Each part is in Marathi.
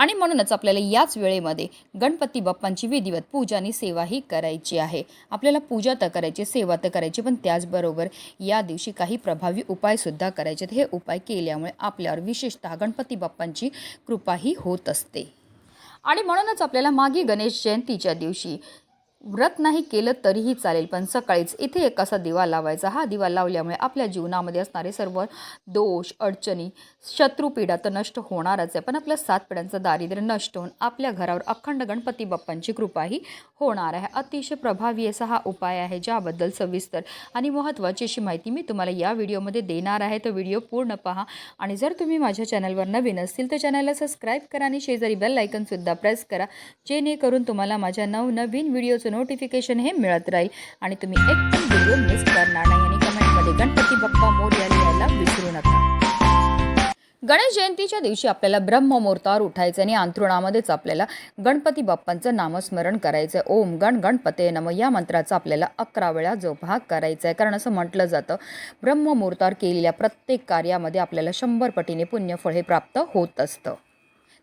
आणि म्हणूनच आपल्याला याच वेळेमध्ये गणपती बाप्पांची विधिवत पूजा आणि सेवाही करायची आहे आपल्याला पूजा तर करायची सेवा तर करायची पण त्याचबरोबर या दिवशी काही प्रभावी उपायसुद्धा करायचे आहेत. हे उपाय केल्यामुळे आपल्यावर विशेषतः गणपती बाप्पांची कृपाही होत असते आणि म्हणूनच आपल्याला मागे गणेश जयंतीच्या दिवशी व्रत नाही केलं तरीही चालेल पण सकाळीच इथे एक असा दिवा लावायचा. हा दिवा लावल्यामुळे आपल्या जीवनामध्ये असणारे सर्व दोष अडचणी शत्रुपीडा तर नष्ट होणारच आहे. पण आपल्या सात पिढ्यांचं दारिद्र्य नष्ट होऊन आपल्या घरावर अखंड गणपती बाप्पांची कृपाही होणार आहे. अतिशय प्रभावी असा हा उपाय आहे ज्याबद्दल सविस्तर आणि महत्त्वाची अशी माहिती मी तुम्हाला या व्हिडिओमध्ये देणार आहे. तो व्हिडिओ पूर्ण पहा आणि जर तुम्ही माझ्या चॅनलवर नवीन असतील तर चॅनलला सबस्क्राईब करा आणि शेजारी बेल आयकनसुद्धा प्रेस करा. जेणेकरून तुम्हाला माझ्या नवनवीन व्हिडिओचं नोटिफिकेशन हे मिळत राहील. आणि तुम्ही एक पण व्हिडिओ मिस करणार नाही. आणि कमेंटमध्ये गणपती बाप्पा मोर्या लिहायला विसरू नका. गणेश जयंतीच्या दिवशी आपल्याला ब्रह्ममुहूर्तावर उठायचं आणि अंथरुणामध्येच आपल्याला गणपती बाप्पांचं नामस्मरण करायचं ओम गण गणपते नम या मंत्राचा आपल्याला अकरा वेळा जोपहा करायचा आहे कारण असं म्हटलं जातं ब्रह्ममुहूर्तावर केलेल्या प्रत्येक कार्यामध्ये आपल्याला शंभर पटीने पुण्यफळ हे प्राप्त होत असतं.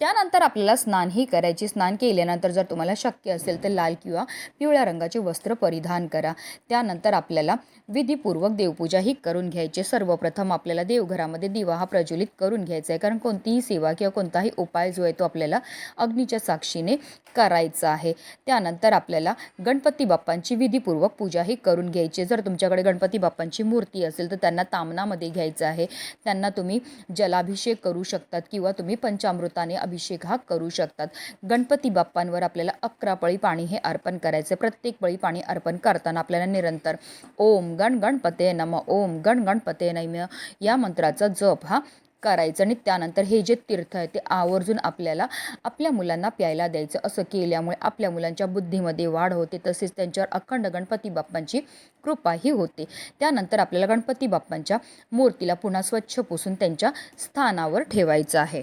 त्यानंतर आपल्याला स्नानही करायची. स्नान केल्यानंतर जर तुम्हाला शक्य असेल तर लाल किंवा पिवळ्या रंगाचे वस्त्र परिधान करा. त्यानंतर आपल्याला विधीपूर्वक देवपूजाही करून घ्यायची. सर्वप्रथम आपल्याला देवघरामध्ये दिवा हा प्रज्वलित करून घ्यायचा आहे. कारण कोणतीही सेवा किंवा कोणताही उपाय जो आहे तो आपल्याला अग्नीच्या साक्षीने करायचा आहे. त्यानंतर आपल्याला गणपती बाप्पांची विधीपूर्वक पूजाही करून घ्यायची. जर तुमच्याकडे गणपती बाप्पांची मूर्ती असेल तर त्यांना तामनामध्ये घ्यायचं आहे. त्यांना तुम्ही जलाभिषेक करू शकतात किंवा तुम्ही पंचामृताने अभिषेक हा करू शकतात. गणपती बाप्पांवर आपल्याला अकरा पळी पाणी हे अर्पण करायचं प्रत्येक पळी पाणी अर्पण करताना आपल्याला निरंतर ओम गण गणपते नम ओम गण गणपते नैम या मंत्राचा जप हा करायचं. आणि त्यानंतर हे जे तीर्थ आहे ते आवर्जून आपल्याला आपल्या मुलांना प्यायला द्यायचं. असं केल्यामुळे आपल्या मुलांच्या बुद्धीमध्ये वाढ होते. तसेच त्यांच्यावर अखंड गणपती बाप्पांची कृपाही होते. त्यानंतर आपल्याला गणपती बाप्पांच्या मूर्तीला पुन्हा स्वच्छ पुसून त्यांच्या स्थानावर ठेवायचं आहे.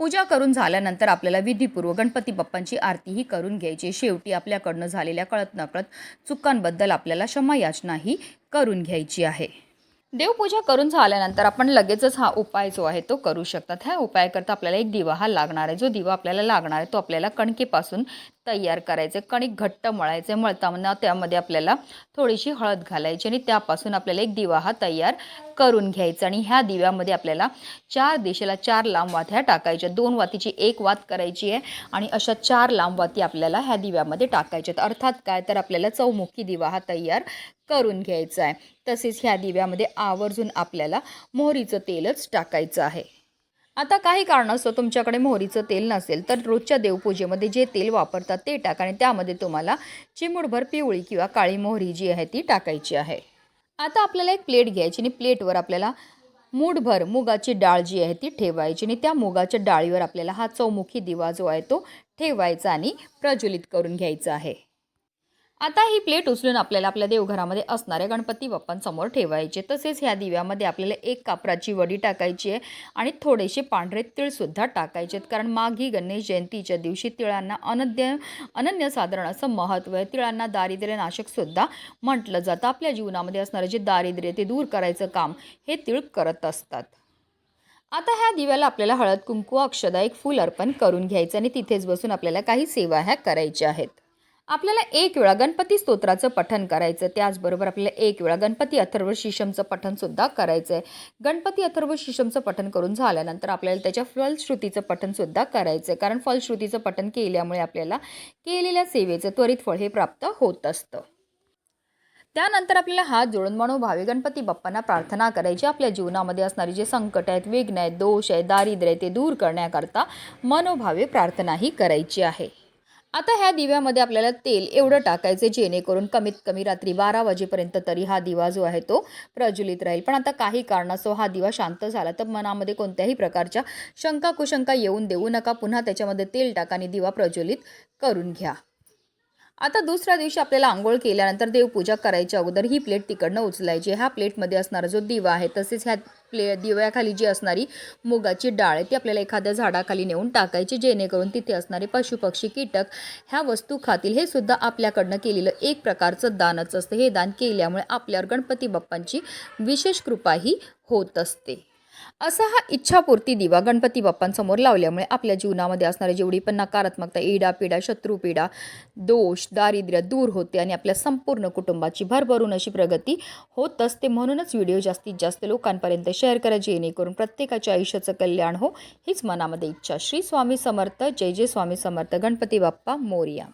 पूजा करून झाल्यानंतर आपल्याला विधीपूर्व गणपती बाप्पांची आरतीही करून घ्यायची. शेवटी आपल्याकडनं झालेल्या कळत नकळत चुकांबद्दल आपल्याला क्षमायाचनाही करून घ्यायची आहे. देवपूजा करून झाल्यानंतर आपण लगेचच हा उपाय जो आहे तो करू शकतात. ह्या उपायाकरता आपल्याला एक दिवा हा लागणार आहे. जो दिवा आपल्याला लागणार आहे तो आपल्याला कणकेपासून तयार करायचे कणिक घट्ट मळायचे मळताना त्यामध्ये आपल्याला थोडीशी हळद घालायची आणि त्यापासून आपल्याला एक दिवा हा तयार करून घ्यायचं आणि ह्या दिव्यामध्ये आपल्याला चार दिशेला चार लांब वात्या टाकायच्या. दोन वातीची एक वात करायची आहे आणि अशा चार लांब वाती आपल्याला ह्या दिव्यामध्ये टाकायच्यात अर्थात काय? तर आपल्याला चौमुखी दिवा हा तयार करून घ्यायचा आहे. तसेच ह्या दिव्यामध्ये आवर्जून आपल्याला मोहरीचं तेलच टाकायचं आहे. आता काही कारणास्तव तुमच्याकडे मोहरीचं तेल नसेल तर रोजच्या देवपूजेमध्ये जे तेल वापरतात ते टाका आणि त्यामध्ये तुम्हाला चिमुडभर पिवळी किंवा काळी मोहरी जी आहे ती टाकायची आहे. आता आपल्याला एक प्लेट घ्यायची आणि प्लेटवर आपल्याला मूठभर मुगाची डाळ जी आहे ती ठेवायची आणि त्या मुगाच्या डाळीवर आपल्याला हा चौमुखी दिवा जो आहे तो ठेवायचा आणि प्रज्वलित करून घ्यायचा आहे. आता ही प्लेट उचलून आपल्याला आपल्या देवघरामध्ये असणाऱ्या गणपती बाप्पांसमोर ठेवायचे तसेच ह्या दिव्यामध्ये आपल्याला एक कापराची वडी टाकायची आहे आणि थोडेसे पांढरे तिळसुद्धा टाकायचे आहेत. कारण माघी गणेश जयंतीच्या दिवशी तिळांना अनद्य अनन्यसाधारण असं महत्त्व आहे. तिळांना दारिद्र्य नाशकसुद्धा म्हटलं जातं. आपल्या जीवनामध्ये असणारं जे दारिद्र्य ते दूर करायचं काम हे तिळ करत असतात. आता ह्या दिव्याला आपल्याला हळद कुंकू अक्षदा एक फूल अर्पण करून घ्यायचं आणि तिथेच बसून आपल्याला काही सेवा ह्या करायच्या आहेत. आपल्याला एक वेळा गणपती स्तोत्राचं पठण करायचं त्याचबरोबर आपल्याला एक वेळा गणपती अथर्व शिशमचं पठणसुद्धा करायचं आहे गणपती अथर्व शिशमचं पठण करून झाल्यानंतर आपल्याला त्याच्या फलश्रुतीचं पठणसुद्धा करायचं आहे कारण फलश्रुतीचं पठण केल्यामुळे आपल्याला केलेल्या सेवेचं त्वरित फळ हे प्राप्त होत असतं. त्यानंतर आपल्याला हात जोडून मनोभावे गणपती बाप्पांना प्रार्थना करायची. आपल्या जीवनामध्ये असणारे जे संकट आहेत विघ्न आहेत दोष आहे दारिद्र्य आहे ते दूर करण्याकरता मनोभावे प्रार्थनाही करायची आहे. आता ह्या दिव्यामध्ये आपल्याला तेल एवढं टाकायचं जेणेकरून कमीत कमी रात्री बारा वाजेपर्यंत तरी हा दिवा जो आहे तो प्रज्वलित राहील. पण आता काही कारणास्तव हा दिवा शांत झाला तर मनामध्ये कोणत्याही प्रकारच्या शंका कुशंका येऊन देऊ नका. पुन्हा त्याच्यामध्ये तेल टाका आणि दिवा प्रज्वलित करून घ्या. आता दुसऱ्या दिवशी आपल्याला आंघोळ केल्यानंतर देवपूजा करायच्या अगोदर ही प्लेट तिकडनं उचलायची. ह्या प्लेटमध्ये असणारा जो दिवा आहे तसेच ह्या प्ले दिव्याखाली जी असणारी मुगाची डाळ आहे ती आपल्याला एखाद्या झाडाखाली नेऊन टाकायची जेणेकरून तिथे असणारे पशुपक्षी कीटक ह्या वस्तू खातील. हे सुद्धा आपल्याकडनं केलेलं एक प्रकारचं दानच असतं. हे दान केल्यामुळे आपल्यावर गणपती बाप्पांची विशेष कृपाही होत असते. असा हा इच्छापूर्ती दिवा गणपती बाप्पांसमोर लावल्यामुळे आपल्या जीवनामध्ये असणारी जेवढी पण नकारात्मकता इडा पिडा शत्रुपीडा दोष दारिद्र्य दूर होते आणि आपल्या संपूर्ण कुटुंबाची भरभरून अशी प्रगती होत असते म्हणूनच व्हिडिओ जास्तीत जास्त लोकांपर्यंत शेअर करा जेणेकरून प्रत्येकाच्या आयुष्याचं कल्याण हो हीच मनामध्ये इच्छा. श्री स्वामी समर्थ जय जय स्वामी समर्थ गणपती बाप्पा मोरिया.